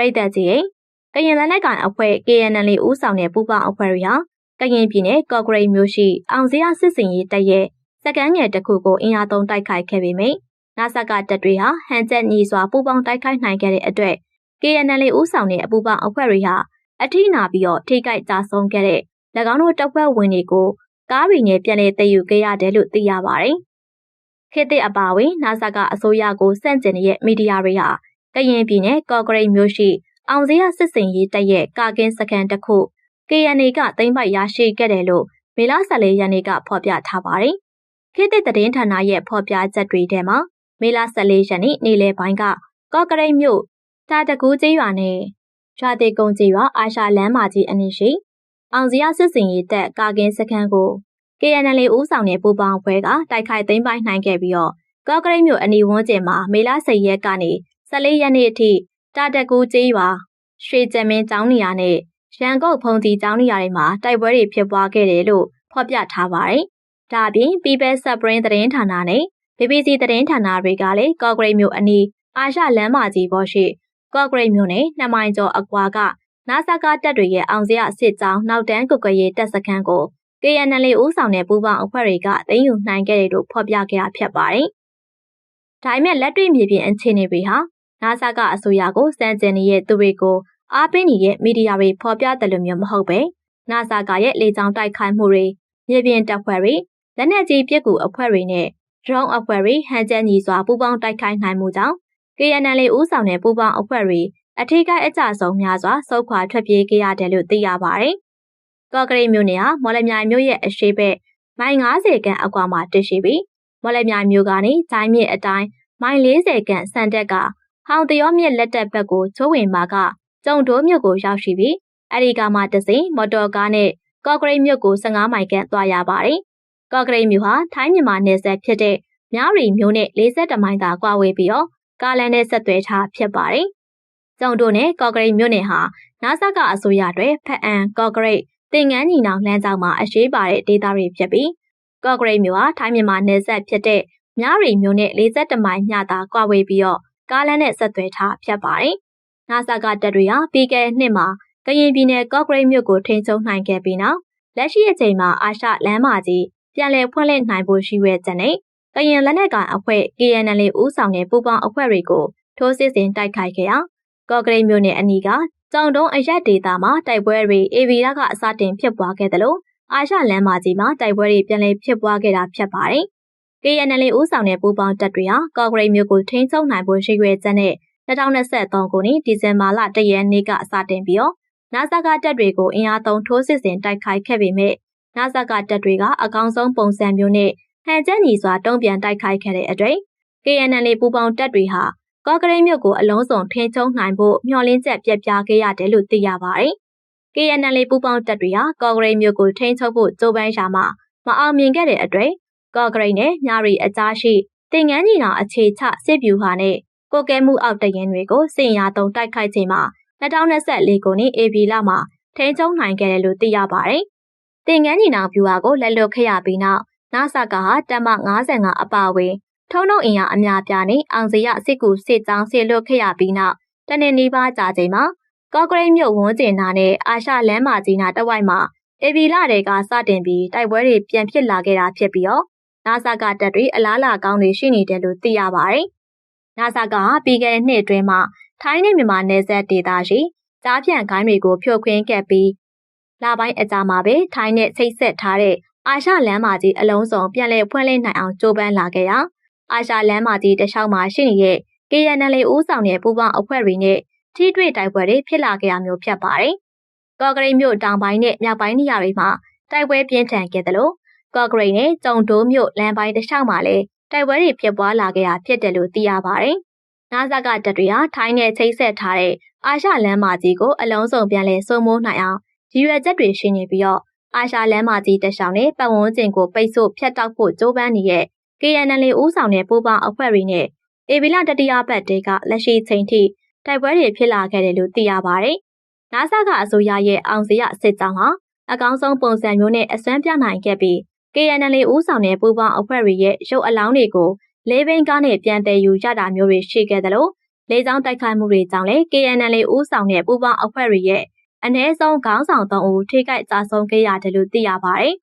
ရိသတ်ကြီးရင်ကရင်လက်နက်ကိုင်အဖွဲ့ KNL ဦးဆောင်တဲ့ပူးပေါင်းအဖွဲ့တွေဟာကရင်ပြည်နယ်ကော့ဂရိတ်မြို့ရှိအောင်စရာစစ်စင်ရေးတပ်ရဲ့စကန်းငယ်တစ်ခုကိုအင်အားသုံးတိုက်ခိုက်ခဲ့ပေမယ့်နာဆကတပ်တွေဟာဟန်ချက်ညီစွာပူးပေါင်းတိုက်ခိုက်နိုင်ခဲ့တဲ့အတွက် KNL ဦးဆောင်တဲ့အပူပေါင်းအဖွဲ့တွေဟာအထိနာပြီးတော့ထိခိုက်ကြဆုံးခဲ့တဲ့၎င်းတို့တပ်ဖွဲ့ဝင်တွေကိုကားတွေနဲ့ပြန်လည်တည်ယူခဲ့ရတယ်လို့သိရပါတယ်။ခေတ်သစ်အပါအဝင်နာဆာကအစိုးရကိုစန့်ကျင်နေတဲ့မီဒီယာတွေဟာ ကရင်ပြည်နယ်ကော့ဂရိတ်မြို့ရှိအောင်စရစစ်စင်ရေးတပ်ရဲ့ကာကင်းစခန်းတစ်ခု KNA ကသိမ်းပိုက်ရရှိခဲ့တယ်လို့မေလ14ရက်နေ့ကဖော်ပြထားပါတယ်။ခေတ်သစ်သတင်းဌာနရဲ့ဖော်ပြချက်တွေထဲမှာမေလ14ရက်နေ့နေ့လယ်ပိုင်းကကော့ဂရိတ်မြို့တာတကူးကျေးရွာနဲ့ရွာတေကုန်းကျေးရွာအာရှလမ်းမကြီးအနီးရှိအောင်စရစစ်စင်ရေးတပ်ကာကင်းစခန်းကို KNL ဦးဆောင်တဲ့ပူပေါင်းအဖွဲ့ကတိုက်ခိုက်သိမ်းပိုက်နိုင်ခဲ့ပြီးတော့ကော့ကရိတ်မြို့အနီးဝန်းကျင်မှာမေလ10ရက်ကနေ 14ရက်နေ့အထိတာတကူကျေးရွာရွှေကျမင်းကျောင်းနေရာနဲ့ရန်ကုန်ဖုန်ကြီးကျောင်းနေရာတွေမှာတိုက်ပွဲတွေဖြစ်ပွားခဲ့တယ်လို့ဖော်ပြထားပါတယ်။ဒါအပြင် People Spring သတင်းဌာနနဲ့ BBC သတင်းဌာနတွေကလည်းကော့ကရိတ်မြို့အနီးအာရှလမ်းမကြီးပေါ်ရှိကော့ကရိတ်မြို့နယ်နှစ်မိုင်ကျော်အကွာကနာဆာကတပ်တွေရဲ့အောင်စရစစ်ကြောင်းနောက်တန်းကုတ်ကရေးတပ်စခန်းကို KNL ဦးဆောင်တဲ့ပူးပေါင်းအဖွဲ့တွေကသိမ်းယူနိုင်ခဲ့တယ်လို့ဖော်ပြခဲ့တာဖြစ်ပါတယ်။ဒါပေမဲ့လက်တွေ့မြေပြင်အခြေအနေတွေဟာ နာဆာကအစိုးရကိုစံကျင်နေတဲ့သူတွေကိုအားပေးနေတဲ့မီဒီယာတွေဖော်ပြတယ်လို့မျိုးမဟုတ်ပဲနာဆာကရဲ့လေကြောင်းတိုက်ခိုက်မှုတွေမြေပြင်တပ်ဖွဲ့တွေလက်နက်ကြီးပစ်ကူအဖွဲ့တွေနဲ့ drone အဖွဲ့တွေဟန်ချက်ညီစွာပူးပေါင်းတိုက်ခိုက်နိုင်မှုကြောင့် KNL ဦးဆောင်တဲ့ပူးပေါင်းအဖွဲ့တွေအထူးကအကြဆုံးများစွာစုခွာထွက်ပြေးခဲ့ရတယ်လို့သိရပါတယ်။ကော့ကရိတ်မြို့နယ်ဟာမော်လမြိုင်မြို့ရဲ့အရှိဘက်မိုင်90ခန့်အကွာမှာတည်ရှိပြီးမော်လမြိုင်မြို့ကနေဂျိုင်းမြစ်အတိုင်းမိုင်40ခန့်စံတက်က ဟောင်တရောမြစ်လက်တက်ဘက်ကိုချိုးဝင်ပါကကျုံတိုးမြို့ကိုရောက်ရှိပြီးအဲဒီကမှတစဉ်မော်တော်ကားနဲ့ကော့ကရိတ်မြို့ကို15မိုင်ခန့်သွားရပါတယ်။ကော့ကရိတ်မြို့ဟာထိုင်းမြန်မာနယ်စပ်ဖြစ်တဲ့မြရီမြို့နဲ့42မိုင်သာကွာဝေးပြီးတော့ကားလမ်းနဲ့ဆက်သွယ်ထားဖြစ်ပါတယ်။ကျုံတိုးနဲ့ကော့ကရိတ်မြို့နယ်ဟာနာဆာကအစိုးရတွေဖက်အံကော့ကရိတ်တင်ငန်းညီနောင်လမ်းကြောင်းမှာအရှိပါတဲ့ဒေသတွေဖြစ်ပြီးကော့ကရိတ်မြို့ဟာထိုင်းမြန်မာနယ်စပ်ဖြစ်တဲ့မြရီမြို့နဲ့42မိုင်မြသာကွာဝေးပြီးတော့ ကားလမ်းနဲ့ဆက်သွယ်ထားဖြစ်ပါတယ်။နာဆာကတပ်တွေဟာပြီးခဲ့တဲ့နှစ်မှာကရင်ပြည်နယ်ကော့ကရိတ်မြို့ကိုထိန်းချုပ်နိုင်ခဲ့ပြီးနောက်လက်ရှိအချိန်မှာအာရှလမ်းမကြီးပြန်လည်ဖွင့်လှစ်နိုင်ဖို့ရှိရွယ်ချက်နဲ့ကရင်လက်နက်ကိုင်အဖွဲ့ KNL ဦးဆောင်တဲ့ပူးပေါင်းအဖွဲ့တွေကိုထိုးစစ်ဆင်တိုက်ခိုက်ခဲ့ရာကော့ကရိတ်မြို့နယ်အနီးကကြောင်တုံးအရက်ဒေတာမှာတိုက်ပွဲတွေအေဗီလာကအစတင်ဖြစ်ပွားခဲ့တယ်လို့အာရှလမ်းမကြီးမှာတိုက်ပွဲတွေပြန်လည်ဖြစ်ပွားခဲ့တာဖြစ်ပါတယ်။ KNL ဦးဆောင်တဲ့ပူးပေါင်းတပ်တွေဟာကော့ကရိတ်မြို့ကိုထိန်းချုပ်နိုင်ဖို့ရှိရွယ်ချက်နဲ့2023ခုနှစ်ဒီဇင်ဘာလ1ရက်နေ့ကစတင်ပြီးတော့နာဆာကတပ်တွေကိုအင်အားသုံးထိုးစစ်ဆင်တိုက်ခိုက်ခဲ့ပေမဲ့နာဆာကတပ်တွေကအကောင်းဆုံးပုံစံမျိုးနဲ့ဟန်ချက်ညီစွာတုံ့ပြန်တိုက်ခိုက်ခဲ့တဲ့အတွက် KNL ပူးပေါင်းတပ်တွေဟာကော့ကရိတ်မြို့ကိုအလုံးစုံထိန်းချုပ်နိုင်ဖို့မျှော်လင့်ချက်ပြက်ပြားခဲ့ရတယ်လို့သိရပါတယ်။ KNL ပူးပေါင်းတပ်တွေဟာကော့ကရိတ်မြို့ကိုထိန်းချုပ်ဖို့ကြိုးပမ်းရာမှာမအောင်မြင်ခဲ့တဲ့အတွ က်ကော့ကရိတ်နဲ့ညာရီအကြားရှိတင်ငန်းညီနောင်အခြေချစစ်ဗျူဟာနဲ့ကိုကဲမှုအောက်တရင်တွေကိုစင်ရာတုံတိုက်ခိုက်ချိန်မှာ2024ခုနှစ်ဧပြီလမှာထိန်းချုပ်နိုင်ခဲ့တယ်လို့သိရပါတယ်။တင်ငန်းညီနောင်ဗျူဟာကိုလက်လွတ်ခဲ့ရပြီးနောက်နာဆာကဟာတမ55အပါအဝင်ထုံးနှုံအင်အားအများပြားနဲ့အောင်စရစစ်ကူစစ်ကြောင်းဆေလွတ်ခဲ့ရပြီးနောက်တနေ့နီးပါးကြာချိန်မှာကော့ကရိတ်မြို့ဝန်းကျင်နာနဲ့အာရှလမ်းမကြီးနာတဝိုက်မှာအေဗီလာတွေကစတင်ပြီးတိုက်ပွဲတွေပြန်ဖြစ်လာခဲ့တာဖြစ်ပြီးတော့ နာဆာကတပ်တွေအလားလာကောင်းတွေရှိနေတယ်လို့သိရပါတယ်။နာဆာကပြီးခဲ့တဲ့နှစ်အတွင်းမှာထိုင်းနဲ့မြန်မာနယ်စပ်ဒေသရှိကြားဖြန့်ခိုင်းတွေကိုဖြိုခွင်းခဲ့ပြီးလပိုင်းအကြာမှာပဲထိုင်းနဲ့ဆိတ်ဆက်ထားတဲ့အာရှလမ်းမကြီးအလုံးစုံပြန်လည်ဖွင့်လှစ်နိုင်အောင်ကြိုးပမ်းလာခဲ့ရာအာရှလမ်းမကြီးတလျှောက်မှာရှိနေတဲ့ KNL ဦးဆောင်တဲ့ပူးပေါင်းအဖွဲ့တွေနဲ့ထိတွေ့တိုက်ပွဲတွေဖြစ်လာခဲ့ရမျိုးဖြစ်ပါတယ်။ကော့ကရိတ်မြို့တောင်ပိုင်းနဲ့မြောက်ပိုင်းနေရာတွေမှာတိုက်ပွဲပြင်းထန်ခဲ့တယ်လို့ ကော့ကရိတ်နဲ့ကျုံတိုးမြို့လမ်းပိုင်းတစ်လျှောက်မှာလည်းတိုက်ပွဲတွေဖြစ်ပွားလာခဲ့တာဖြစ်တယ်လို့သိရပါတယ်။နာဇာကတပ်တွေဟာထိုင်းနဲ့ချိတ်ဆက်ထားတဲ့အာရှလမ်းမကြီးကိုအလုံးစုံပြန်လည်စိုးမိုးနိုင်အောင်ရည်ရွယ်ချက်တွေရှိနေပြီးတော့အာရှလမ်းမကြီးတစ်လျှောက်နဲ့ပတ်ဝန်းကျင်ကိုပိတ်ဆို့ဖျက်တောက်ဖို့ကြိုးပမ်းနေတဲ့ KNL ဦးဆောင်တဲ့ပူးပေါင်းအဖွဲ့တွေနဲ့အေဗီလာတတိယပတ်တေကလက်ရှိချိန်ထိတိုက်ပွဲတွေဖြစ်လာခဲ့တယ်လို့သိရပါတယ်။နာဆာကအစိုးရရဲ့အောင်စရစစ်ကြောင်းဟာအကောင်းဆုံးပုံစံမျိုးနဲ့အစွမ်းပြနိုင်ခဲ့ပြီး KNL ဦးဆောင်တဲ့ပူးပေါင်းအဖွဲ့တွေရဲ့ရုပ်အလောင်းတွေကိုလေးဘိန်းကားနဲ့ပြန်တည်ယူကြတာမျိုးတွေရှိခဲ့တယ်လို့လေကြောင်းတိုက်ခိုက်မှုတွေကြောင့်လည်း KNL ဦးဆောင်တဲ့ပူးပေါင်းအဖွဲ့တွေရဲ့အ ਨੇ ဆုံးခေါင်းဆောင်၃ဦးထိခိုက်ကြဆုံးခဲ့ရတယ်လို့သိရပါတယ်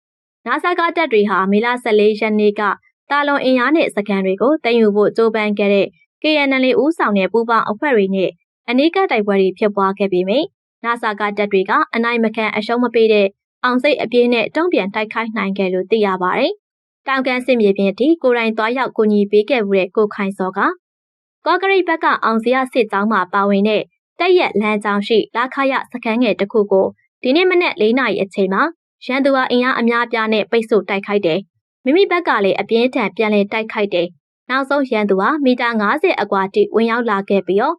။နာဆာကတပ်တွေဟာမေလ14ရက်နေ့ကတာလွန်အင်အားနဲ့စကန်တွေကိုတင်ယူဖို့ကြိုးပမ်းခဲ့တဲ့ KNL ဦးဆောင်တဲ့ပူးပေါင်းအဖွဲ့တွေနဲ့အနီးကပ်တိုက်ပွဲတွေဖြစ်ပွားခဲ့ပြီးမြနာဆာကတပ်တွေကအနိုင်မခံအရှုံးမပေးတဲ့ အောင်စိတ်အပြင်းနဲ့တုံ့ပြန်တိုက်ခိုက်နိုင်ခဲ့လို့သိရပါတယ်။တောင်ကန်စစ်မြေပြင်ထိကိုရိုင်းသွားရောက်ကူညီပေးခဲ့မှုတဲ့ကိုခိုင်စောကကော့ကရိတ်ဘက်ကအောင်စရစစ်ကြောင်းမှာပါဝင်တဲ့တက်ရက်လမ်းကြောင်းရှိလာခရစခန်းငယ်တစ်ခုကိုဒီနေ့မနက်၄နာရီအချိန်မှာရန်သူဟာအင်အားအများပြားနဲ့ပိတ်ဆို့တိုက်ခိုက်တယ်။မိမိဘက်ကလည်းအပြင်းထန်ပြန်လည်တိုက်ခိုက်တယ်။နောက်ဆုံးရန်သူဟာမီတာ90အကွာတိဝင်ရောက်လာခဲ့ပြီးတော့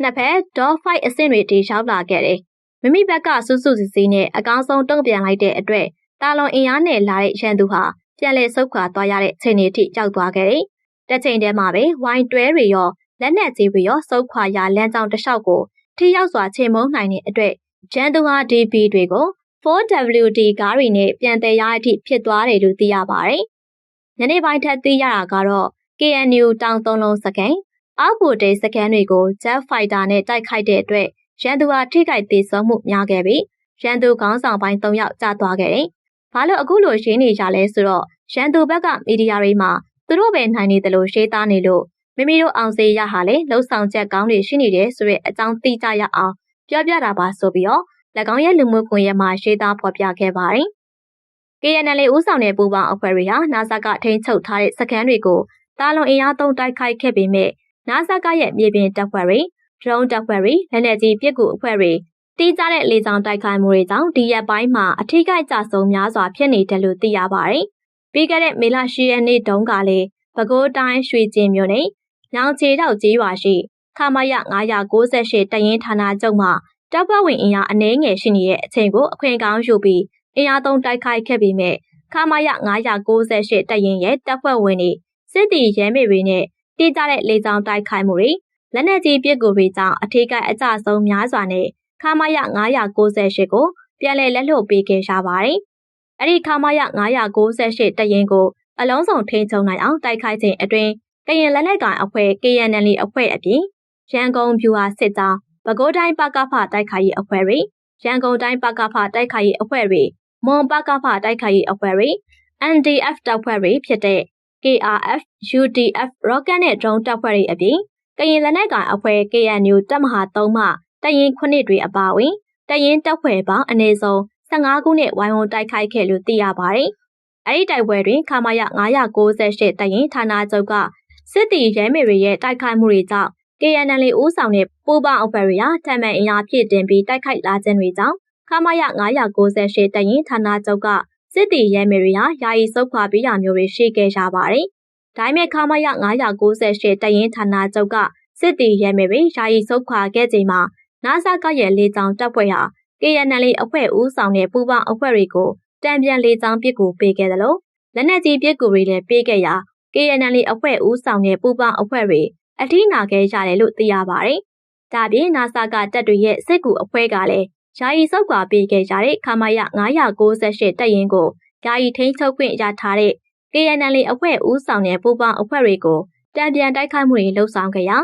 နှစ်ဖက်ဒေါ်ဖိုက်အဆင့်တွေတိရောက်လာခဲ့တယ်။ မိမိဘက်ကစုစုစည်းစည်းနဲ့အကောင်းဆုံးတုံ့ပြန်လိုက်တဲ့အတွက်တာလွန်အင်အားနဲ့လာတဲ့ရန်သူဟာပြန်လည်ဆုတ်ခွာသွားရတဲ့ချိန်တွေထိကြောက်သွားခဲ့တယ်။တစ်ချိန်တည်းမှာပဲဝိုင်းတွဲတွေရောလက်နက်ကြီးတွေရောစုတ်ခွာရလမ်းကြောင်းတစ်လျှောက်ကိုထိရောက်စွာချိန်မုံနိုင်တဲ့အတွက်ဂျန်သူဟာ DB တွေကို 4WD ကားတွေနဲ့ပြန်တယ်ရအထိဖြစ်သွားတယ်လို့သိရပါတယ်။ညနေပိုင်းထပ်သိရတာကတော့ KNU တောင်သုံးလုံးစကန်အောက်ပိုတေးစကန်တွေကို Jet Fighter နဲ့တိုက်ခိုက်တဲ့အတွက် ရန်သူဟာထိခိုက်သေးဆုံးမှုများခဲ့ပြီးရန်သူခေါင်းဆောင်ပိုင်း၃ယောက်ကြာသွားခဲ့တယ်။ဘာလို့အခုလိုရှင်းနေကြလဲဆိုတော့ရန်သူဘက်ကမီဒီယာတွေမှာသူတို့ပဲနိုင်နေတယ်လို့ရှင်းသားနေလို့မိမိတို့အောင်စေရဟာလည်းလှုပ်ဆောင်ချက်ကောင်းတွေရှိနေတယ်ဆိုတဲ့အကြောင်းသိကြရအောင်ပြောပြတာပါဆိုပြီးတော့၎င်းရဲ့လူမှုကွန်ရက်မှာရှင်းသားဖော်ပြခဲ့ပါတယ်။ KNL ဦးဆောင်တဲ့ပူပေါင်းအဖွဲ့တွေဟာနာဆာကထိန်းချုပ်ထားတဲ့စခန်းတွေကိုတာလွန်အင်အားသုံးတိုက်ခိုက်ခဲ့ပေမဲ့နာဆာကရဲ့မြေပြင်တပ်ဖွဲ့တွေ ဒရုန်းတပ်ဖွဲ့တွေလက်နက်ကြီးပစ်ကူအဖွဲ့တွေတီးကြတဲ့လေကြောင်းတိုက်ခိုက်မှုတွေကြောင့်ဒီရက်ပိုင်းမှာအထိကိကြဆုံးများစွာဖြစ်နေတယ်လို့သိရပါတယ်။ပြီးခဲ့တဲ့မေလ10ရက်နေ့တုန်းကလည်းပဲခူးတိုင်းရွှေကျင်မြို့နယ်ညောင်ချေတောက်ကျေးရွာရှိခမရ998တရင်ဌာနချုပ်မှတပ်ဖွဲ့ဝင်အင်အားအနည်းငယ်ရှိနေတဲ့အချိန်ကိုအခွင့်ကောင်းယူပြီးအင်အားသုံးတိုက်ခိုက်ခဲ့ပြီးမြဲခမရ998တရင်ရဲ့တပ်ဖွဲ့ဝင်တွေစစ်တီရဲမေတွေနဲ့တိကျတဲ့လေကြောင်းတိုက်ခိုက်မှုတွေ လက်နက်ကြီးပစ်ကူတွေကြောင့်အထိကအကြဆုံးများစွာနဲ့ခမရ998ကိုပြန်လည်လက်လွတ်ပေးခဲ့ရပါတယ်။အဲ့ဒီခမရ998တရင်ကိုအလုံးစုံထိန်းချုပ်နိုင်အောင်တိုက်ခိုက်ခြင်းအတွင်းကရင်လက်နက်ကိုင်အဖွဲ့ KNL အဖွဲ့အပြင်ရန်ကုန်ဗျူဟာစစ်ကြောင်းပဲခူးတိုင်းပကဖတိုက်ခိုက်ရေးအဖွဲ့တွေရန်ကုန်တိုင်းပကဖတိုက်ခိုက်ရေးအဖွဲ့တွေမွန်ပကဖတိုက်ခိုက်ရေးအဖွဲ့တွေ NDF တပ်ဖွဲ့တွေဖြစ်တဲ့ KRF, UDF, Rocket နဲ့ Drone တပ်ဖွဲ့တွေအပြင် ကရင်လက်နက်ကိုင်အဖွဲ့ KNU တပ်မဟာ3မှတရင်ခုနှစ်တွေအပါအဝင်တရင်တပ်ဖွဲ့ပေါင်းအနည်းဆုံး15ခုနဲ့ဝိုင်းဝန်းတိုက်ခိုက်ခဲ့လို့သိရပါတယ်။အဲဒီတိုက်ပွဲတွင်ခမာယ998တရင်ဌာနချုပ်ကစစ်တီရဲမေတွေရဲ့တိုက်ခိုက်မှုတွေကြောင့် KNL ဦးဆောင်တဲ့ပူးပေါင်းအဖွဲ့တွေဟာတမန်အင်အားဖြည့်တင်ပြီးတိုက်ခိုက်လာခြင်းတွေကြောင့်ခမာယ998တရင်ဌာနချုပ်ကစစ်တီရဲမေတွေဟာယာယီစုပ်ခွာပြီးတာမျိုးတွေရှိခဲ့ကြပါတယ်။ ဒါပေမဲ့ခမာယ998တရင်ဌာနချုပ်ကစစ်တီရဲမေတွေယာယီစုပ်ခွာခဲ့ချိန်မှာနာဆာကရဲ့လေကြောင်းတပ်ဖွဲ့ဟာ KNL အဖွဲ့ဦးဆောင်တဲ့ပူးပေါင်းအဖွဲ့တွေကိုတံပြန်လေကြောင်းပစ်ကူပေးခဲ့တယ်လို့လက်နက်ကြီးပစ်ကူတွေလည်းပေးခဲ့ရာ KNL အဖွဲ့ဦးဆောင်တဲ့ပူပေါင်းအဖွဲ့တွေအထိနာခဲ့ရတယ်လို့သိရပါတယ်။ဒါပြင်နာဆာကတပ်တွေရဲ့စစ်ကူအဖွဲ့ကလည်းယာယီစောက်ကွာပေးခဲ့ကြတဲ့ခမာယ998တပ်ရင်းကိုယာယီထိန်းချုပ်ခွင့်ရထားတဲ့ KNL အဖွဲ့ဦးဆောင်တဲ့ပူပေါင်းအဖွဲ့တွေကိုတံပြန်တိုက်ခိုက်မှုတွေလှုပ်ဆောင်ခဲ့ရာ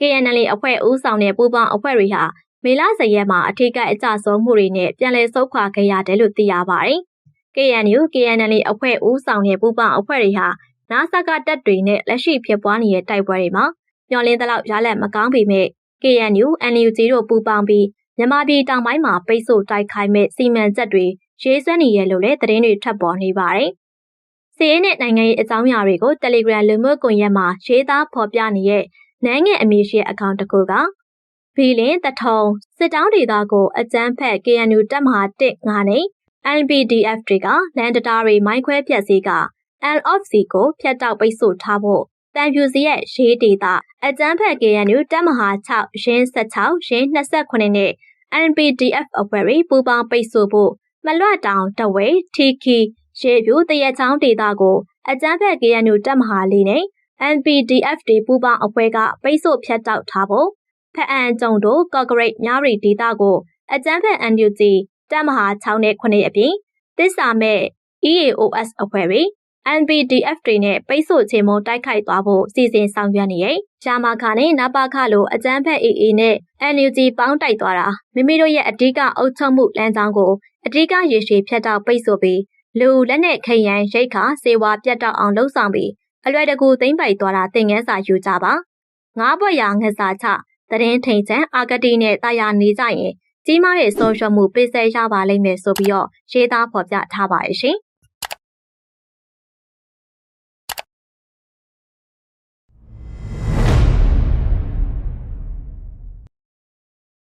KNL အဖွဲ့ဦးဆောင်တဲ့ပူပေါင်းအဖွဲ့တွေဟာမေလ10ရက်မှာအထိကအကြဆုံးမှုတွေနဲ့ပြန်လည်ဆုတ်ခွာခဲ့ရတယ်လို့သိရပါတယ်။ KNU KNL အဖွဲ့ဦးဆောင်တဲ့ပူပေါင်းအဖွဲ့တွေဟာနာဆာကတပ်တွေနဲ့လက်ရှိဖြစ်ပွားနေတဲ့တိုက်ပွဲတွေမှာမျောလင်းသလောက်ရလက်မကောင်းပေမဲ့ KNU NUG တို့ပူးပေါင်းပြီးမြန်မာပြည်တောင်ပိုင်းမှာပိတ်ဆို့တိုက်ခိုက်မဲ့စီမံချက်တွေရေးဆွဲနေရလို့လည်းသတင်းတွေထပ်ပေါ်နေပါတယ်။ စီးရဲနဲ့နိုင်ငံရေးအကြောင်းအရာတွေကို Telegram လူမှုကွန်ရက်မှာရေးသားဖော်ပြနေတဲ့နိုင်ငံအမည်ရှိအကောင့်တစ်ခုကဘီလင်တထုံစစ်တောင်းဒေသကိုအကြမ်းဖက် KNU တပ်မဟာ1ငါနဲ့ LPDF တွေကလန်ဒတာတွေမိုင်းခွဲပြက်စီးက L of C ကိုဖျက်တောက်ပိတ်ဆို့ထားဖို့တန်ဖြူစီရဲ့ရေးဒေတာအကျန်းဖက် KNU တပ်မဟာ6ရင်း16ရင်း29နဲ့ NPDF အဖွဲ့တွေပူးပေါင်းပိတ်ဆို့ဖို့မလွတ်တောင်တဝဲထီခီ ရေပြူတရချောင်းဒေတာကိုအကျန်းဖက် KNU တပ်မဟာလေးနဲ့ NPDF တွေပူးပေါင်းအဖွဲ့ကပိတ်ဆို့ဖျက်တောက်ထားဖို့ဖအံကြုံတို့ကော့ဂရိတ်မြရီဒေတာကိုအကျန်းဖက် NUG တပ်မဟာ6နဲ့9အပြင်တစ္ဆာမဲ့ EAOS အဖွဲ့တွေ NPDF တွေနဲ့ပိတ်ဆို့ချေမှုန်းတိုက်ခိုက်သွားဖို့စီစဉ်ဆောင်ရွက်နေရဲ့ဂျာမာခါနဲ့နပါခလိုအကြမ်းဖက် AA နဲ့ NUG ပေါင်းတိုက်သွားတာမိမိတို့ရဲ့အဓိကအုပ်ချုပ်မှုလမ်းကြောင်းကိုအဓိကရေရှည်ဖြတ်တောက်ပိတ်ဆို့ပြီး လူလက်နဲ့ခိရန်ရိတ်ခါစေဝါပြတ်တောက်အောင်လှုံ့ဆော်ပြီးအလွယ်တကူသိမ့်ပိုက်သွားတာသင်ငန်းစာယူကြပါငါးဘွက်ရငစာချသတင်းထိန်ချမ်းအာဂတိနဲ့တာယာနေကြရင်ကြီးမားတဲ့ဆုံးရှုံးမှုပေးဆက်ရပါလိမ့်မယ်ဆိုပြီးတော့ရေးသားဖော်ပြထားပါရဲ့ရှင်